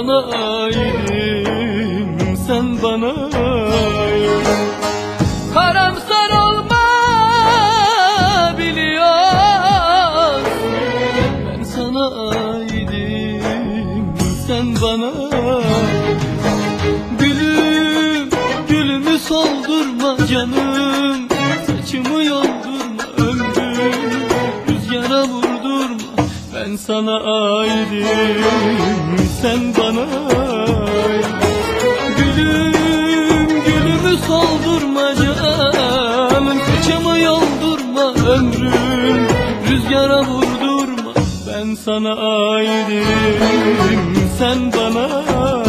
sana ailim sen bana ailim Karamsar olma biliyorsun. Ben sana ailim sen bana Gülüm gülümü soldurma canım. Saçımı yol sana aidim Sen bana Gülüm gülümü soldurma canım Saçımı yoldurma ömrüm. Rüzgara vurdurma Ben sana aidim Sen bana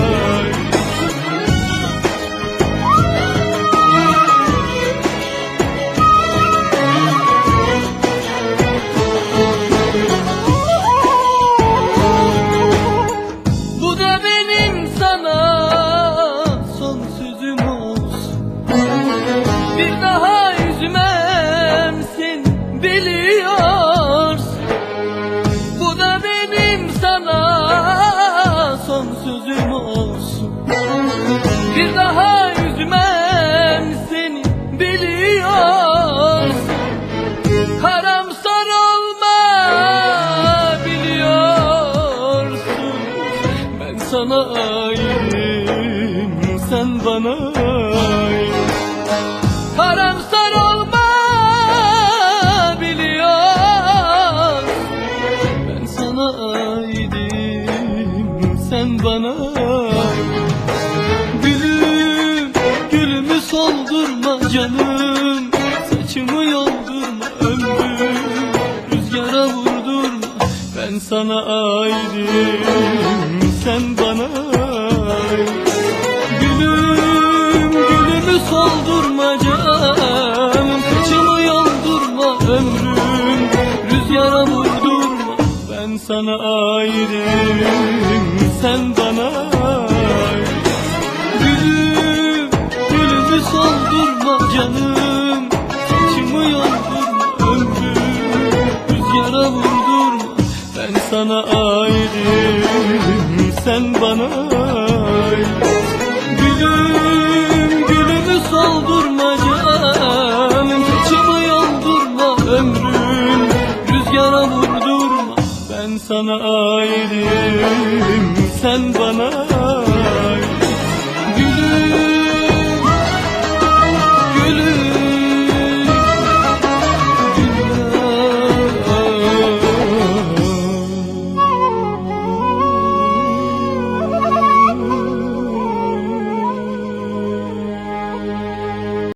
Bir daha üzmem sen biliyorsun. Bu da benim sana son sözüm olsun. Bir daha üzmem seni biliyorsun Karamsar olma biliyorsun. Ben sana aidim sen bana Karamsar olma biliyorsun. Ben sana aidim sen bana. Gülüm, gülümü soldurma canım. Saçımı yoldurma ömrüm. Rüzgara vurdurma. Ben sana aidim Sen bana sana aidim Sen bana Gülüm, gülümü soldurma canım Saçımı yoldurma ömrüm. Rüzgara vurdurma Ben sana aidim Sen bana sana aidim Sen bana